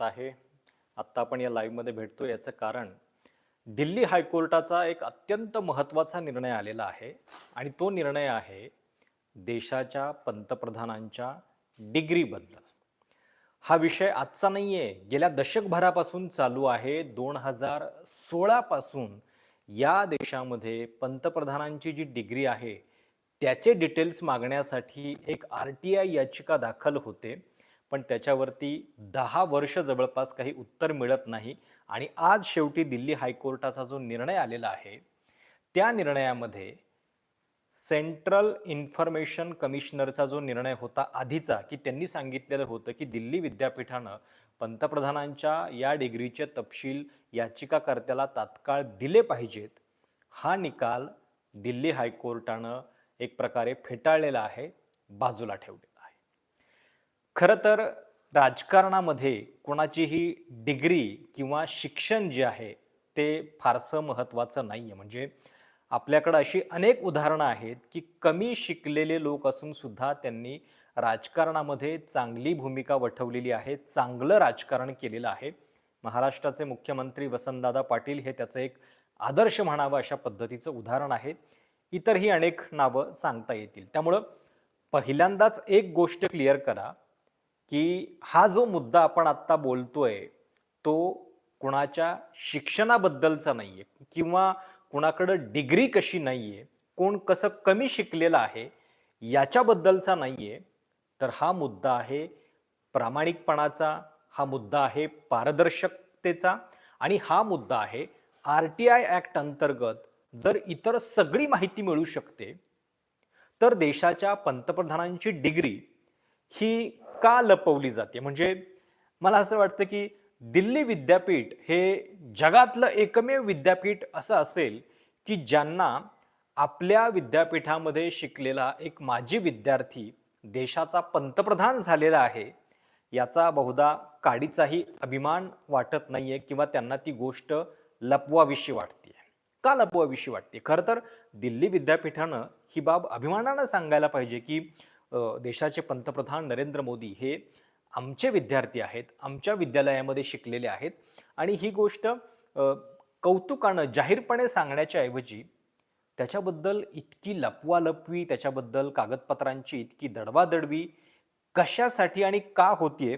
स्वागत आहे. आत्ता आपण या लाईव्हमध्ये भेटतो. याचं कारण दिल्ली हायकोर्टाचा एक अत्यंत महत्त्वाचा निर्णय आलेला आहे. आणि तो निर्णय आहे देशाच्या पंतप्रधानांच्या डिग्रीबद्दल हा विषय आजचा नाही आहे गेल्या दशकभरापासून चालू आहे. दोन हजार सोळापासून या देशामध्ये पंतप्रधानांची जी डिग्री आहे त्याचे डिटेल्स मागण्यासाठी एक आर टी आय याचिका दाखल होते. पण त्याच्यावरती दहा वर्ष जवळपास काही उत्तर मिळत नाही. आणि आज शेवटी दिल्ली हायकोर्टाचा जो निर्णय आलेला आहे त्या निर्णयामध्ये सेंट्रल इन्फॉर्मेशन कमिशनरचा जो निर्णय होता आधीचा की त्यांनी सांगितलेलं होतं की दिल्ली विद्यापीठानं पंतप्रधानांच्या या डिग्रीचे तपशील याचिकाकर्त्याला तात्काळ दिले पाहिजेत. हा निकाल दिल्ली हायकोर्टानं एक प्रकारे फेटाळलेला आहे बाजूला ठेवले. खरं तर राजकारणामध्ये कोणाचीही डिग्री किंवा शिक्षण जे आहे ते फारसं महत्त्वाचं नाही आहे म्हणजे आपल्याकडं अशी अनेक उदाहरणं आहेत की कमी शिकलेले लोक असून सुद्धा त्यांनी राजकारणामध्ये चांगली भूमिका वठवलेली आहे चांगलं राजकारण केलेलं आहे. महाराष्ट्राचे मुख्यमंत्री वसंतदादा पाटील हे त्याचं एक आदर्श म्हणावं अशा पद्धतीचं उदाहरण आहे. इतरही अनेक नावं सांगता येतील. त्यामुळं पहिल्यांदाच एक गोष्ट क्लिअर करा. की हा जो मुद्दा आपण आत्ता बोलतोय तो कुणाच्या शिक्षणाबद्दलचा नाही आहे किंवा कुणाकडं डिग्री कशी नाही आहे कोण कसं कमी शिकलेलं आहे याच्याबद्दलचा नाही आहे तर हा मुद्दा आहे प्रामाणिकपणाचा हा मुद्दा आहे पारदर्शकतेचा आणि हा मुद्दा आहे आर टी आय ॲक्ट अंतर्गत जर इतर सगळी माहिती मिळू शकते तर देशाच्या पंतप्रधानांची डिग्री ही का लपवली जाते? म्हणजे मला असं वाटतं की दिल्ली विद्यापीठ हे जगातलं एकमेव विद्यापीठ असं असेल की ज्यांना आपल्या विद्यापीठामध्ये शिकलेला एक माजी विद्यार्थी देशाचा पंतप्रधान झालेला आहे याचा बहुधा काडीचाही अभिमान वाटत नाहीये किंवा त्यांना ती गोष्ट लपवाविषयी वाटते का लपवाविषयी वाटते? खरं तर दिल्ली विद्यापीठानं ही बाब अभिमानानं सांगायला पाहिजे की देशाचे पंतप्रधान नरेंद्र मोदी हे आमचे विद्यार्थी आहेत आमच्या विद्यालयामध्ये शिकलेले आहेत. आणि ही गोष्ट कौतुकानं जाहीरपणे सांगण्याच्या ऐवजी त्याच्याबद्दल इतकी लपवालपवी त्याच्याबद्दल कागदपत्रांची इतकी दडवादडवी कशासाठी आणि का होतीये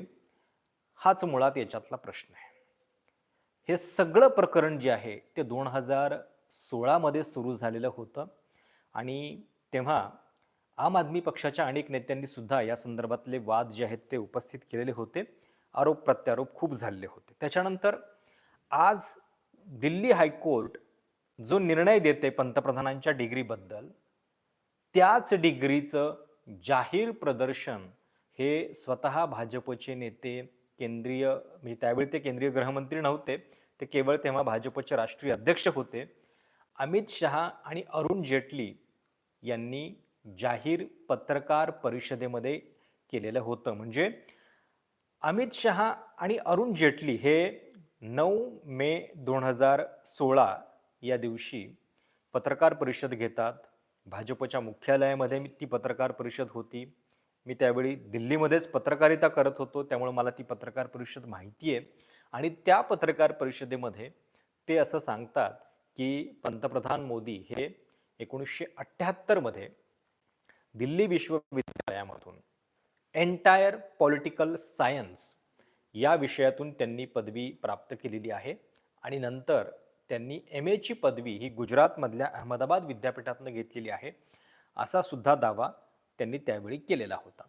हाच मुळात याच्यातला प्रश्न आहे. हे सगळं प्रकरण जे आहे ते दोन हजार सोळामध्ये सुरू झालेलं होतं. आणि तेव्हा आम आदमी पक्षाच्या अनेक नेत्यांनी सुद्धा या संदर्भातले वाद जे आहेत ते उपस्थित केलेले होते. आरोप प्रत्यारोप खूप झालेले होते. त्याच्यानंतर आज दिल्ली हायकोर्ट जो निर्णय देते पंतप्रधानांच्या डिग्रीबद्दल त्याच डिग्रीचं जाहीर प्रदर्शन हे स्वतः भाजपचे नेते केंद्रीय म्हणजे त्यावेळी ते केंद्रीय गृहमंत्री नव्हते ते केवळ तेव्हा भाजपचे राष्ट्रीय अध्यक्ष होते. अमित शहा आणि अरुण जेटली यांनी जाहीर पत्रकार परिषदेमध्ये केलेलं होतं. म्हणजे अमित शहा आणि अरुण जेटली हे नऊ मे दोन हजार सोळा या दिवशी पत्रकार परिषद घेतात. भाजपच्या मुख्यालयामध्ये मी- ती पत्रकार परिषद होती. मी त्यावेळी दिल्लीमध्येच पत्रकारिता करत होतो. त्यामुळे मला ती पत्रकार परिषद माहिती आहे. आणि त्या पत्रकार परिषदेमध्ये ते असं सांगतात की पंतप्रधान मोदी हे एकोणीसशे अठ्ठ्याहत्तरमध्ये दिल्ली विश्वविद्यालयामधून एन्टायर पॉलिटिकल सायन्स या विषयातून त्यांनी पदवी प्राप्त केलेली आहे आणि नंतर त्यांनी एम एची पदवी ही गुजरातमधल्या अहमदाबाद विद्यापीठातनं घेतलेली आहे असा सुद्धा दावा त्यांनी त्यावेळी केलेला होता.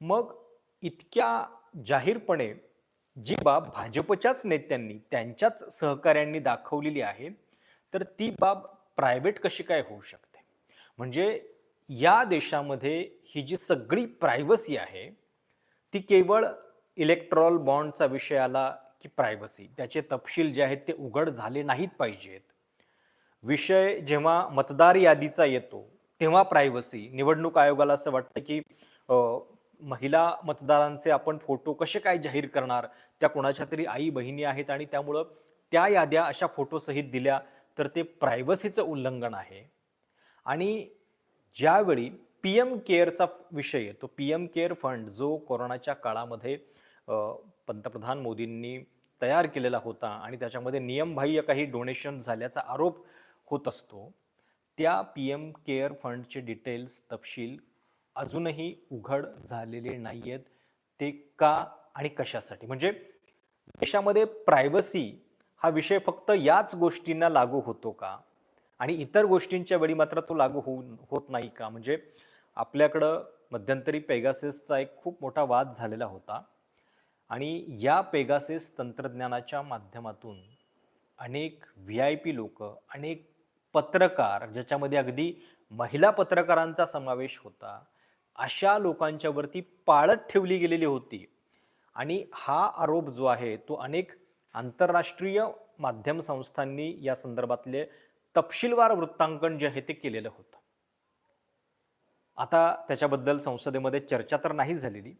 मग इतक्या जाहीरपणे जी बाब भाजपच्याच नेत्यांनी त्यांच्याच सहकाऱ्यांनी दाखवलेली आहे तर ती बाब प्रायव्हेट कशी काय होऊ शकते? म्हणजे या देशामध्ये ही जी सगळी प्रायव्हसी आहे ती केवळ इलेक्ट्रॉल बॉन्डचा विषय आला की प्रायव्हसी? त्याचे तपशील जे आहेत ते उघड झाले नाहीत पाहिजेत. विषय जेव्हा मतदार यादीचा येतो तेव्हा प्रायव्हसी निवडणूक आयोगाला असं वाटतं की महिला मतदारांचे आपण फोटो कसे काय जाहीर करणार? त्या कोणाच्या तरी आई बहिणी आहेत आणि त्यामुळं त्या याद्या अशा फोटोसहित दिल्या तर ते प्रायव्हसीचं उल्लंघन आहे. आणि ज्यावेळी पी एम केअरचा विषय तो पी एम केअर फंड जो कोरोनाच्या काळामध्ये पंतप्रधान मोदींनी तयार केलेला होता आणि त्याच्यामध्ये नियमबाह्य काही डोनेशन झाल्याचा आरोप होत असतो त्या पी एम केअर फंडचे डिटेल्स तपशील अजूनही उघड झालेले नाही आहेत ते का आणि कशासाठी? म्हणजे देशामध्ये प्रायव्हसी हा विषय फक्त याच गोष्टींना लागू होतो का? आणि इतर गोष्टींच्या वेळी मात्र तो लागू होऊ होत नाही का? म्हणजे आपल्याकडं मध्यंतरी पेगासेसचा एक खूप मोठा वाद झालेला होता. आणि या पेगासेस तंत्रज्ञानाच्या माध्यमातून अनेक व्ही आय पी लोक अनेक पत्रकार ज्याच्यामध्ये अगदी महिला पत्रकारांचा समावेश होता अशा लोकांच्यावरती पाळत ठेवली गेलेली होती. आणि हा आरोप जो आहे तो अनेक आंतरराष्ट्रीय माध्यम संस्थांनी या संदर्भातले तपशीलवार वृत्तांकन जे आहे ते केलेलं होतं. आता त्याच्याबद्दल संसदेमध्ये चर्चा तर नाही झालेली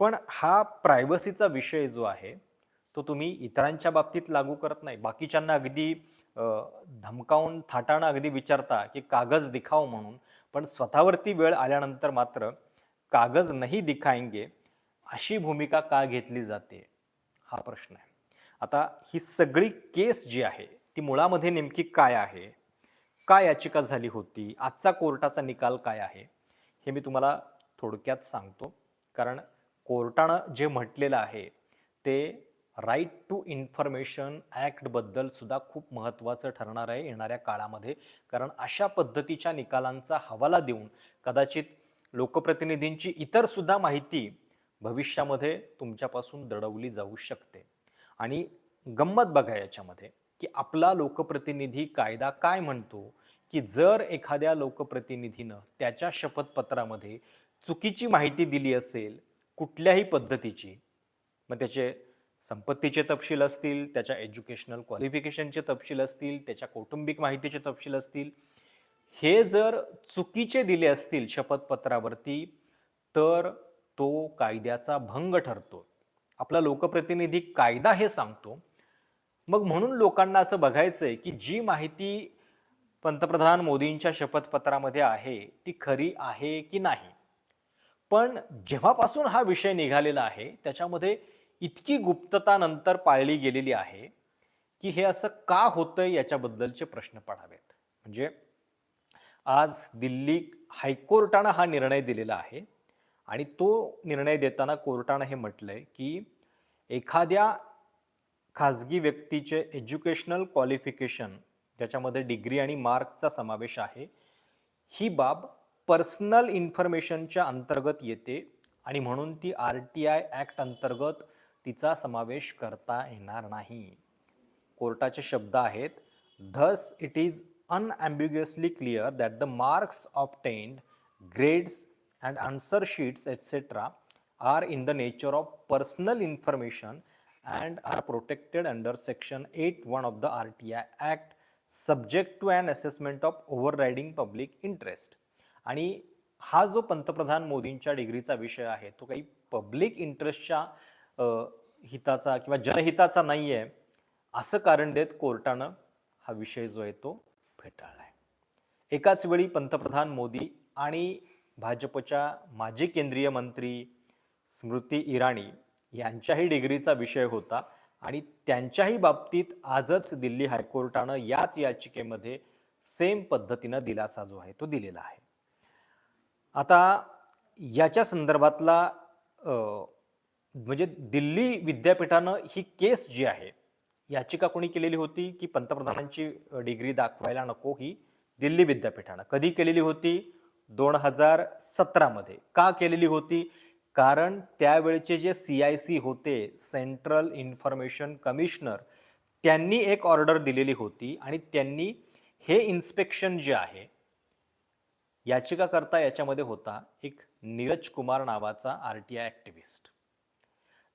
पण हा प्रायव्हसीचा विषय जो आहे तो तुम्ही इतरांच्या बाबतीत लागू करत नाही. बाकीच्यांना अगदी धमकावून थाटाणं अगदी विचारता की कागज दिखाव म्हणून पण स्वतःवरती वेळ आल्यानंतर मात्र कागज नाही दिखाएंगे अशी भूमिका का घेतली जाते? हा प्रश्न आहे. आता ही सगळी केस जी आहे ती मुळामध्ये नेमकी काय आहे? काय याचिका झाली होती? आजचा कोर्टाचा निकाल काय आहे? हे मी तुम्हाला थोडक्यात सांगतो. कारण कोर्टानं जे म्हटलेलं आहे ते राईट टू इन्फॉर्मेशन ॲक्टबद्दल सुद्धा खूप महत्त्वाचं ठरणार आहे येणाऱ्या काळामध्ये. कारण अशा पद्धतीच्या निकालांचा हवाला देऊन कदाचित लोकप्रतिनिधींची इतरसुद्धा माहिती भविष्यामध्ये तुमच्यापासून दडवली जाऊ शकते. आणि गंमत बघा याच्यामध्ये. की आपला लोकप्रतिनिधी कायदा काय म्हणतो की जर एखाद्या लोकप्रतिनिधीनं त्याच्या शपथपत्रामध्ये चुकीची माहिती दिली असेल कुठल्याही पद्धतीची मग त्याचे संपत्तीचे तपशील असतील त्याच्या एज्युकेशनल क्वालिफिकेशनचे तपशील असतील त्याच्या कौटुंबिक माहितीचे तपशील असतील हे जर चुकीचे दिले असतील शपथपत्रावरती तर तो कायद्याचा भंग ठरतो. आपला लोकप्रतिनिधी कायदा हे सांगतो मग म्हणून लोकांना असं बघायचं आहे की जी माहिती पंतप्रधान मोदींच्या शपथपत्रामध्ये आहे ती खरी आहे की नाही? पण जेव्हापासून हा विषय निघालेला आहे त्याच्यामध्ये इतकी गुप्तता नंतर पाळली गेलेली आहे की हे असं का होतं याच्याबद्दलचे प्रश्न पडावेत. म्हणजे आज दिल्ली हायकोर्टानं हा निर्णय दिलेला आहे आणि तो निर्णय देताना कोर्टानं हे म्हटलंय की एखाद्या खाजगी व्यक्तीचे एज्युकेशनल क्वालिफिकेशन ज्याच्यामध्ये डिग्री आणि मार्क्सचा समावेश आहे ही बाब पर्सनल इन्फॉर्मेशनच्या अंतर्गत येते आणि म्हणून ती आर टी आय ॲक्ट अंतर्गत तिचा समावेश करता येणार नाही. कोर्टाचे शब्द आहेत thus it is unambiguously clear that the marks obtained grades and answer sheets etcetera are in the nature of personal information and are protected under section eight one of the R T I act subject to overriding assessment of public interest आणि हा जो पंतप्रधान मोदींच्या डिग्रीचा विषय आहे तो काही पब्लिक इंटरेस्टच्या हिताचा किंवा जनहिताचा नाही आहे असं कारण देत कोर्टानं हा विषय जो आहे तो फेटाळला आहे एकाच वेळी पंतप्रधान मोदी आणि भाजपच्या माजी केंद्रीय मंत्री स्मृती इराणी यांच्याही डिग्रीचा विषय होता आणि त्यांच्याही बाबतीत आजच दिल्ली हायकोर्टानं याच याचिकेमध्ये सेम पद्धतीनं दिलासा जो आहे तो दिलेला आहे. आता याच्या संदर्भातला म्हणजे दिल्ली विद्यापीठानं ही केस जी आहे याचिका कोणी केलेली होती की पंतप्रधानांची डिग्री दाखवायला नको ही दिल्ली विद्यापीठानं? कधी केलेली होती? दोन हजार सतरामध्ये. का केलेली होती? कारण त्यावेळचे जे सी आय सी होते सेंट्रल इन्फॉर्मेशन कमिशनर त्यांनी एक ऑर्डर दिलेली होती आणि त्यांनी हे इन्स्पेक्शन जे आहे याचिकाकर्ता याच्यामध्ये होता एक नीरज कुमार नावाचा आर टी आय ॲक्टिव्हिस्ट.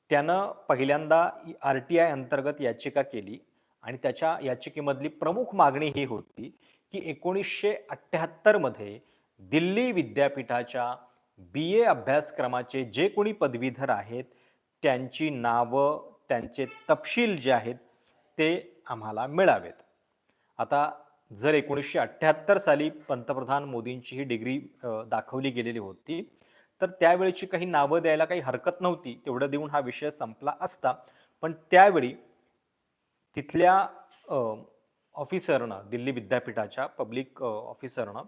त्यानं पहिल्यांदा आर टी आय अंतर्गत याचिका केली आणि त्याच्या याचिकेमधली प्रमुख मागणी ही होती की एकोणीसशे अठ्ठ्याहत्तरमध्ये दिल्ली विद्यापीठाच्या बी ए अभ्यासक्रमाचे जे कोणी पदवीधर आहेत त्यांची नावं त्यांचे तपशील जे आहेत ते आम्हाला मिळावेत. आता जर एकोणीसशे अठ्ठ्याहत्तर साली पंतप्रधान मोदींची ही डिग्री दाखवली गेलेली होती तर त्यावेळेची काही नावं द्यायला काही हरकत नव्हती तेवढं देऊन हा विषय संपला असता. पण त्यावेळी तिथल्या ऑफिसरनं दिल्ली विद्यापीठाच्या पब्लिक ऑफिसरनं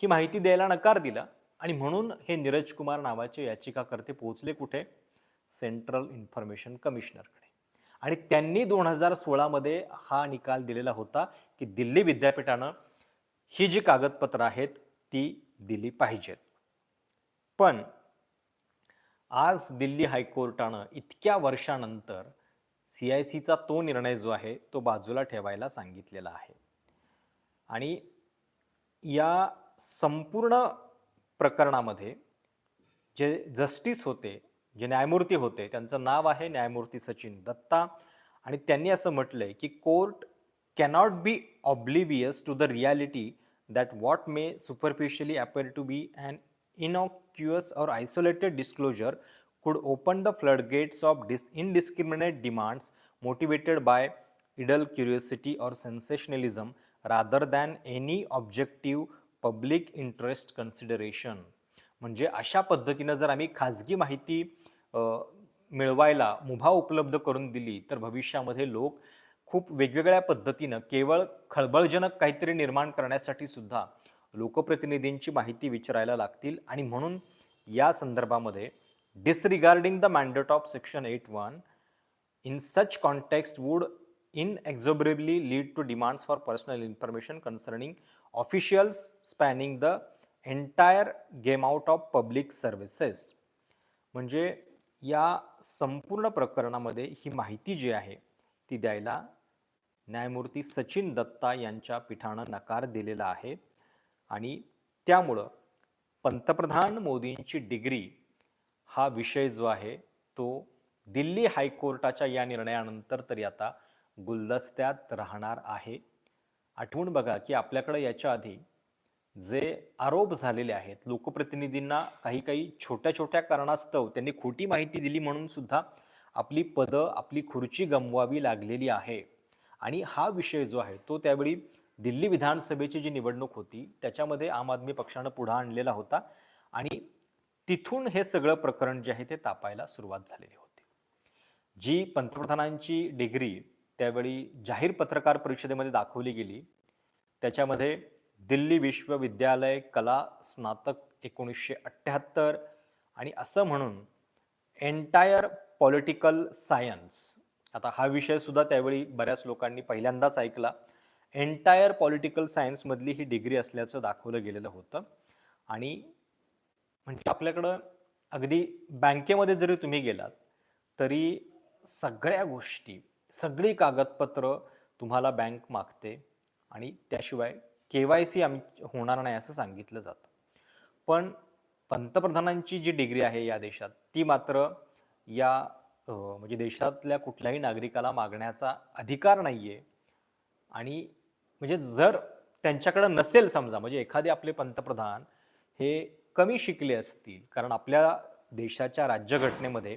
ही माहिती द्यायला नकार दिला. आणि म्हणून हे नीरज कुमार नावाचे याचिकाकर्ते पोहोचले कुठे? सेंट्रल इन्फॉर्मेशन कमिशनरकडे. आणि त्यांनी दोन हजार सोळामध्ये हा निकाल दिलेला होता की दिल्ली विद्यापीठानं ही जी कागदपत्रं आहेत ती दिली पाहिजेत. पण आज दिल्ली हायकोर्टानं इतक्या वर्षानंतर सी आय सीचा तो निर्णय जो आहे तो बाजूला ठेवायला सांगितलेला आहे. आणि या संपूर्ण प्रकरणामध्ये जे जस्टिस होते जे न्यायमूर्ती होते त्यांचं नाव आहे न्यायमूर्ती सचिन दत्ता आणि त्यांनी असं म्हटलं आहे की court cannot be oblivious to the reality that what may superficially appear to be an innocuous or isolated disclosure could open the flood gates of dis indiscriminate demands motivated by idle curiosity or sensationalism rather than any objective public interest consideration. म्हणजे अशा पद्धतीनं जर आम्ही खाजगी माहिती मिळवायला मुभा उपलब्ध करून दिली तर भविष्यामध्ये लोक खूप वेगवेगळ्या पद्धतीनं केवळ खळबळजनक काहीतरी निर्माण करण्यासाठी सुद्धा लोकप्रतिनिधींची माहिती विचारायला लागतील. आणि म्हणून या संदर्भामध्ये disregarding the mandate of section eight one in such context would inexorably lead to demands for personal information concerning officials spanning the entire game out of public services. म्हणजे या संपूर्ण प्रकरणामध्ये ही माहिती जी आहे ती द्यायला न्यायमूर्ती सचिन दत्ता यांच्या पीठानं नकार दिलेला आहे. आणि त्यामुळं पंतप्रधान मोदींची डिग्री हा विषय जो आहे तो दिल्ली हायकोर्टाच्या या निर्णयानंतर तरी आता गुलदस्त्यात राहणार आहे. आठवून बघा की आपल्याकडं याच्या आधी जे आरोप झालेले आहेत लोकप्रतिनिधींना काही काही छोट्या छोट्या कारणास्तव त्यांनी खोटी माहिती दिली म्हणून सुद्धा आपली पदं आपली खुर्ची गमवावी लागलेली आहे. आणि हा विषय जो आहे तो त्यावेळी दिल्ली विधानसभेची जी निवडणूक होती त्याच्यामध्ये आम आदमी पक्षानं पुढं आणलेला होता आणि तिथून हे सगळं प्रकरण जे आहे ते तापायला सुरुवात झालेली होती. जी पंतप्रधानांची डिग्री त्यावेळी जाहीर पत्रकार परिषदेमध्ये दाखवली गेली. त्याच्यामध्ये दिल्ली विश्वविद्यालय कला स्नातक एकोणीसशे अठ्ठ्याहत्तर आणि असं म्हणून एन्टायर पॉलिटिकल सायन्स आता हा विषयसुद्धा त्यावेळी बऱ्याच लोकांनी पहिल्यांदाच ऐकला. एन्टायर पॉलिटिकल सायन्समधली ही डिग्री असल्याचं दाखवलं गेलेलं होतं. आणि म्हणजे आपल्याकडं अगदी बँकेमध्ये जरी तुम्ही गेलात तरी सगळ्या गोष्टी सगळी कागदपत्र तुम्हाला बँक मागते आणि त्याशिवाय के वाय सी आम होणार नाही असं सांगितलं जातं. पण पंतप्रधानांची जी डिग्री आहे या देशात ती मात्र या म्हणजे देशातल्या कुठल्याही नागरिकाला मागण्याचा अधिकार नाही आहे आणि म्हणजे जर त्यांच्याकडं नसेल समजा म्हणजे एखादे आपले पंतप्रधान हे कमी शिकले असतील कारण आपल्या देशाच्या राज्यघटनेमध्ये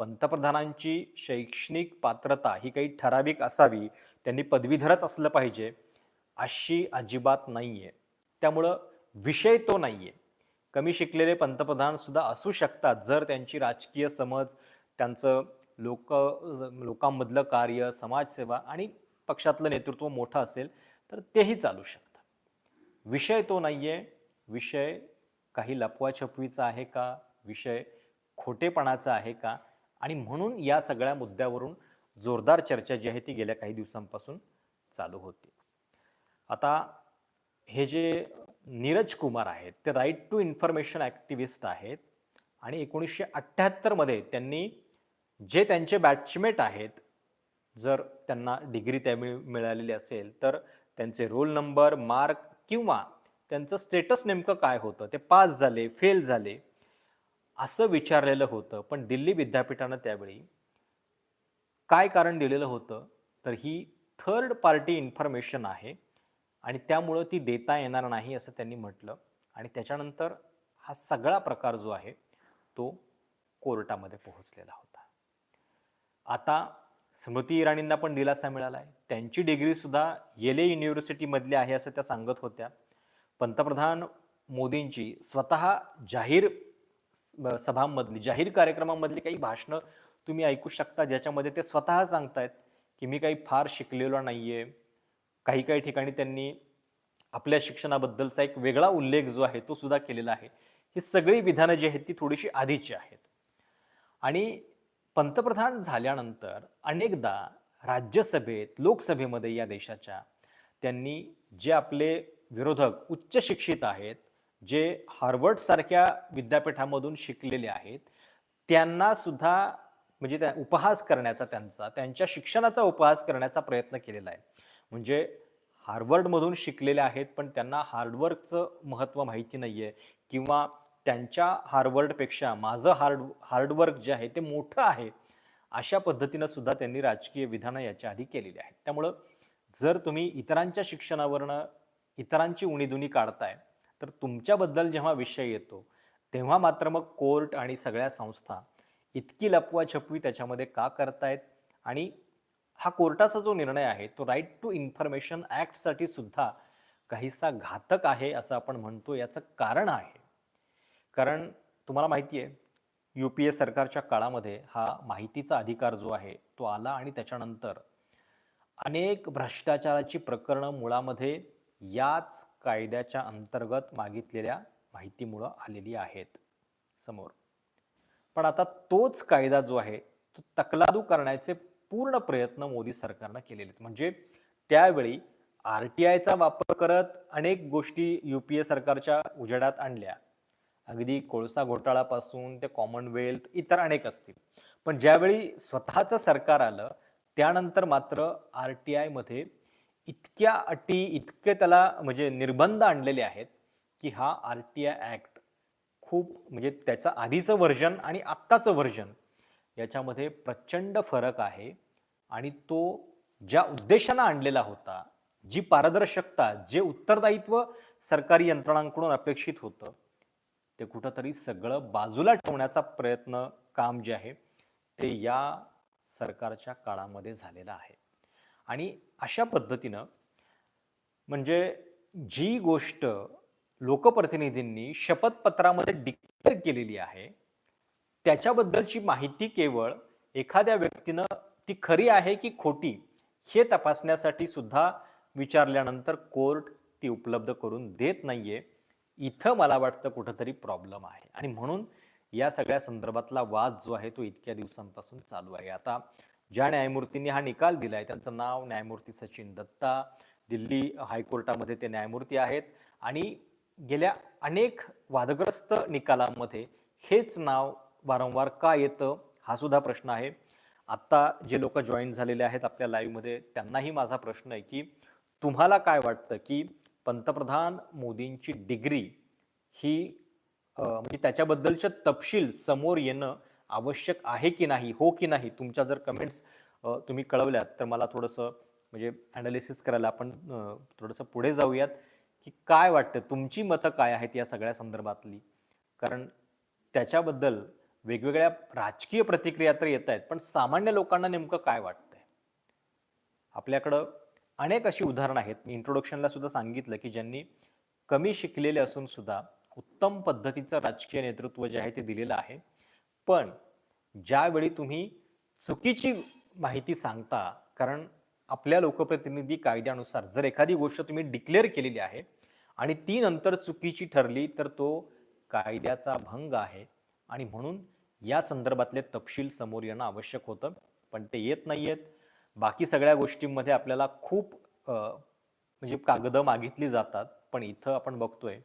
पंतप्रधानांची शैक्षणिक पात्रता ही काही ठराविक असावी त्यांनी पदवीधरच असलं पाहिजे अशी अजिबात नाही आहे त्यामुळं विषय तो नाही आहे कमी शिकलेले पंतप्रधान सुद्धा असू शकतात जर त्यांची राजकीय समज त्यांचं लोक लोकांमधलं कार्य समाजसेवा आणि पक्षातलं नेतृत्व मोठं असेल तर तेही चालू शकतं. विषय तो नाही आहे विषय काही लपवाछपवीचा आहे का? विषय खोटेपणाचा आहे का? आणि म्हणून या सगळ्या मुद्द्यावरून जोरदार चर्चा जी आहे ती गेल्या काही दिवसांपासून चालू होती. आता हे जे नीरज कुमार आहेत ते राईट टू इन्फॉर्मेशन ॲक्टिव्हिस्ट आहेत आणि एकोणीसशे अठ्ठ्याहत्तरमध्ये त्यांनी जे त्यांचे बॅचमेट आहेत जर त्यांना डिग्री त्यावेळी मिळालेली असेल तर त्यांचे रोल नंबर मार्क किंवा त्यांचं स्टेटस नेमकं काय होतं ते पास झाले फेल झाले असं विचारलेलं होतं पण दिल्ली विद्यापीठानं त्यावेळी काय कारण दिलेलं होतं तर ही थर्ड पार्टी इन्फॉर्मेशन आहे आणि त्यामुळं ती देता येणार नाही असं त्यांनी म्हटलं. आणि त्याच्यानंतर हा सगळा प्रकार जो आहे तो कोर्टामध्ये पोहोचलेला होता. आता स्मृती इराणींना पण दिलासा मिळाला आहे त्यांची डिग्रीसुद्धा येले युनिव्हर्सिटीमधली आहे असं त्या सांगत होत्या. पंतप्रधान मोदींची स्वतः जाहीर सभांमधली जाहीर कार्यक्रमामधली काही भाषणं तुम्ही ऐकू शकता ज्याच्यामध्ये ते स्वतः सांगतायत की मी काही फार शिकलेलो आहे काही काही ठिकाणी त्यांनी आपल्या शिक्षणाबद्दलचा एक वेगळा उल्लेख जो आहे तो सुद्धा केलेला आहे. ही सगळी विधानं जी आहेत ती थोडीशी आधीची आहेत. आणि पंतप्रधान झाल्यानंतर अनेकदा राज्यसभेत लोकसभेमध्ये या देशाच्या त्यांनी जे आपले विरोधक उच्च शिक्षित आहेत जे हार्वर्डसारख्या विद्यापीठामधून शिकलेले आहेत त्यांना सुद्धा म्हणजे त्या उपहास करण्याचा त्यांचा त्यांच्या शिक्षणाचा उपहास करण्याचा प्रयत्न केलेला आहे. म्हणजे हार्वर्डमधून शिकलेले आहेत पण त्यांना हार्डवर्कचं महत्त्व माहिती नाही आहे किंवा त्यांच्या हार्वर्डपेक्षा माझं हार्ड हार्डवर्क जे आहे ते मोठं आहे अशा पद्धतीनं सुद्धा त्यांनी राजकीय विधानं याच्या आधी केलेली आहेत. त्यामुळं जर तुम्ही इतरांच्या शिक्षणावरनं इतरांची उणीदुनी काढताय तर तुमच्याबद्दल जेव्हा विषय येतो तेव्हा मात्र मग कोर्ट आणि सगळ्या संस्था इतकी लपवाछपवी त्याच्यामध्ये का करतायत? आणि हा कोर्टाचा जो निर्णय आहे तो राईट टू इन्फॉर्मेशन ॲक्टसाठी सुद्धा काहीसा घातक आहे असं आपण म्हणतो याचं कारण आहे. कारण तुम्हाला माहिती आहे यू पी ए सरकारच्या काळामध्ये हा माहितीचा अधिकार जो आहे तो आला आणि त्याच्यानंतर अनेक भ्रष्टाचाराची प्रकरणं मुळामध्ये याच कायद्याच्या अंतर्गत मागितलेल्या माहितीमुळं आलेली आहेत. समोर. पण आता तोच कायदा जो आहे तो तकलादू करण्याचे पूर्ण प्रयत्न मोदी सरकारनं केलेले आहेत. म्हणजे त्यावेळी आर टी आयचा वापर करत अनेक गोष्टी यू पी ए सरकारच्या उजेडात आणल्या. अगदी कोळसा घोटाळापासून ते कॉमनवेल्थ इतर अनेक असतील. पण ज्यावेळी स्वतःचं सरकार आलं त्यानंतर मात्र आर टी आयमध्ये इतक्या अटी इतके त्याला म्हणजे निर्बंध आणलेले आहेत की हा आर टी आय ॲक्ट खूप म्हणजे त्याचं आधीचं व्हर्जन आणि आत्ताचं व्हर्जन याच्यामध्ये प्रचंड फरक आहे आणि तो ज्या उद्देशानं आणलेला होता जी पारदर्शकता जे उत्तरदायित्व सरकारी यंत्रणांकडून अपेक्षित होतं ते कुठंतरी सगळं बाजूला ठेवण्याचा प्रयत्न काम जे आहे ते या सरकारच्या काळामध्ये झालेलं आहे. आणि अशा पद्धतीनं म्हणजे जी गोष्ट लोकप्रतिनिधींनी शपथपत्रामध्ये डिक्लेअर केलेली आहे त्याच्याबद्दलची माहिती केवळ एखाद्या व्यक्तीनं ती खरी आहे की खोटी हे तपासण्यासाठी सुद्धा विचारल्यानंतर कोर्ट ती उपलब्ध करून देत नाहीये. इथं मला वाटतं कुठंतरी प्रॉब्लेम आहे. आणि म्हणून या सगळ्या संदर्भातला वाद जो आहे तो इतक्या दिवसांपासून चालू आहे. आता ज्या न्यायमूर्तींनी हा निकाल दिलाय त्यांचं नाव न्यायमूर्ती सचिन दत्ता दिल्ली हायकोर्टामध्ये ते न्यायमूर्ती आहेत आणि गेल्या अनेक वादग्रस्त निकालांमध्ये हेच नाव वारंवार का येतं हा सुद्धा प्रश्न आहे. आत्ता जे लोक जॉईन झालेले आहेत आपल्या लाईव्हमध्ये त्यांनाही माझा प्रश्न आहे की तुम्हाला काय वाटतं की पंतप्रधान मोदींची डिग्री ही म्हणजे त्याच्याबद्दलचे तपशील समोर येणं आवश्यक आहे की नाही हो की नाही तुमच्या जर कमेंट्स तुम्ही कळवल्यात तर मला थोडंसं म्हणजे ॲनालिसिस करायला आपण थोडंसं पुढे जाऊयात की काय वाटतं तुमची मतं काय आहेत या सगळ्या संदर्भातली? कारण त्याच्याबद्दल वेगवेगळ्या राजकीय प्रतिक्रिया तर येत आहेत पण सामान्य लोकांना नेमकं काय वाटतंय? आपल्याकडं अनेक अशी उदाहरणं आहेत. मी इंट्रोडक्शनला सुद्धा सांगितलं की ज्यांनी कमी शिकलेले असून सुद्धा उत्तम पद्धतीचं राजकीय नेतृत्व जे आहे ते दिलेलं आहे. पण ज्यावेळी तुम्ही चुकीची माहिती सांगता कारण आपल्या लोकप्रतिनिधी कायद्यानुसार जर एखादी गोष्ट तुम्ही डिक्लेअर केलेली आहे आणि ती नंतर चुकीची ठरली तर तो कायद्याचा भंग आहे. आणि म्हणून या संदर्भातले तपशील समोर येणं आवश्यक होतं पण ते येत नाही आहेत बाकी सगळ्या गोष्टींमध्ये आपल्याला खूप म्हणजे कागदं मागितली जातात पण इथं आपण बघतोय.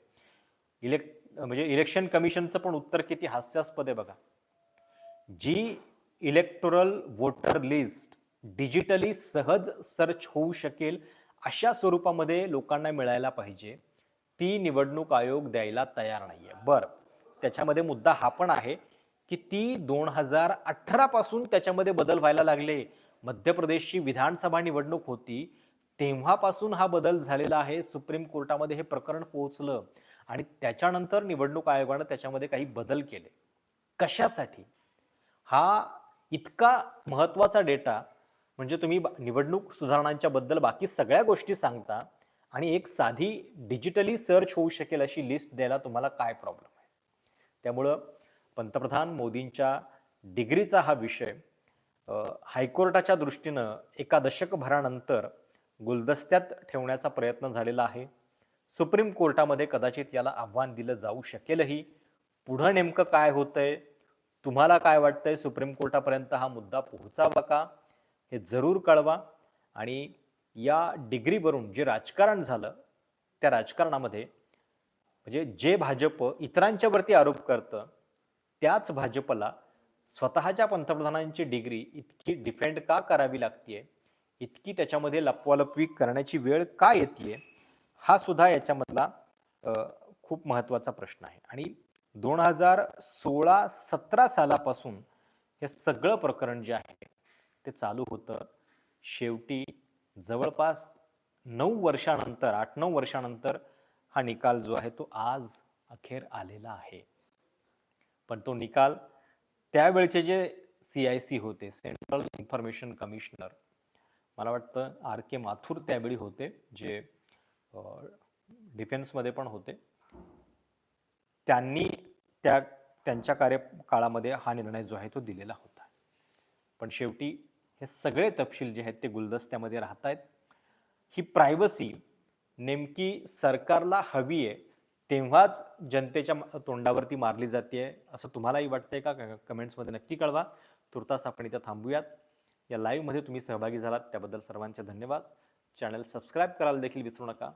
इलेक् म्हणजे इलेक्शन कमिशनचं पण उत्तर किती हास्यास्पद आहे बघा. जी इलेक्टोरल वोटर लिस्ट डिजिटली सहज सर्च होऊ शकेल अशा स्वरूपामध्ये लोकांना मिळायला पाहिजे. ती निवडणूक आयोग द्यायला तयार नाही आहे बरं त्याच्यामध्ये मुद्दा हा पण आहे की ती दोन हजार अठरा पासून त्याच्यामध्ये बदल व्हायला लागले. मध्य प्रदेशची विधानसभा निवडणूक होती. तेव्हापासून हा बदल झालेला आहे. सुप्रीम कोर्टामध्ये हे प्रकरण पोहोचलं आणि त्याच्यानंतर निवडणूक आयोगानं त्याच्यामध्ये काही बदल केले. कशासाठी? हा इतका महत्त्वाचा डेटा म्हणजे तुम्ही निवडणूक सुधारणांच्या बद्दल बाकी सगळ्या गोष्टी सांगता आणि एक साधी डिजिटली सर्च होऊ शकेल अशी लिस्ट द्यायला तुम्हाला काय प्रॉब्लेम आहे? त्यामुळं पंतप्रधान मोदींच्या डिग्रीचा हा विषय हायकोर्टाच्या दृष्टीनं एका दशकभरानंतर गुलदस्त्यात ठेवण्याचा प्रयत्न झालेला आहे. सुप्रीम कोर्टामध्ये कदाचित याला आव्हान दिलं जाऊ शकेलही. पुढं नेमकं काय होतंय? तुम्हाला काय वाटतंय? सुप्रीम कोर्टापर्यंत हा मुद्दा पोहोचावा का? हे जरूर कळवा. आणि या डिग्रीवरून जे राजकारण झालं त्या राजकारणामध्ये म्हणजे जे भाजप इतरांच्यावरती आरोप करतं त्याच भाजपला स्वतःच्या पंतप्रधानांची डिग्री इतकी डिफेंड का करावी लागतीये? इतकी त्याच्यामध्ये लपवालपवी करण्याची वेळ का येते हा सुद्धा याच्यामधला खूप महत्त्वाचा प्रश्न आहे. आणि दोन हजार सोळा सतरा सालापासून हे सगळं प्रकरण जे आहे ते चालू होतं. शेवटी जवळपास नऊ वर्षानंतर आठ नऊ वर्षानंतर हा निकाल जो आहे तो आज अखेर आलेला आहे. पण तो निकाल त्यावेळचे जे सी आय सी होते सेंट्रल इन्फॉर्मेशन कमिशनर मला वाटतं आर के माथुर त्यावेळी होते जे डिफेन्समध्ये पण होते. त्यांनी त्या त्यांच्या कार्यकाळामध्ये हा निर्णय जो आहे तो दिलेला होता. पण शेवटी हे सगळे तपशील जे आहेत ते गुलदस्त्यामध्ये राहत आहेत ही प्रायव्हसी नेमकी सरकारला हवी आहे तेव्हाच जनतेच्या तोंडावरती मारली जाते असं तुम्हालाही वाटतंय का? क- कमेंट्समध्ये नक्की कळवा. तुर्तास आपण इथं थांबूयात. या लाईव्हमध्ये तुम्ही सहभागी झालात त्याबद्दल सर्वांचे धन्यवाद. चॅनल सबस्क्राईब करायला देखील विसरू नका.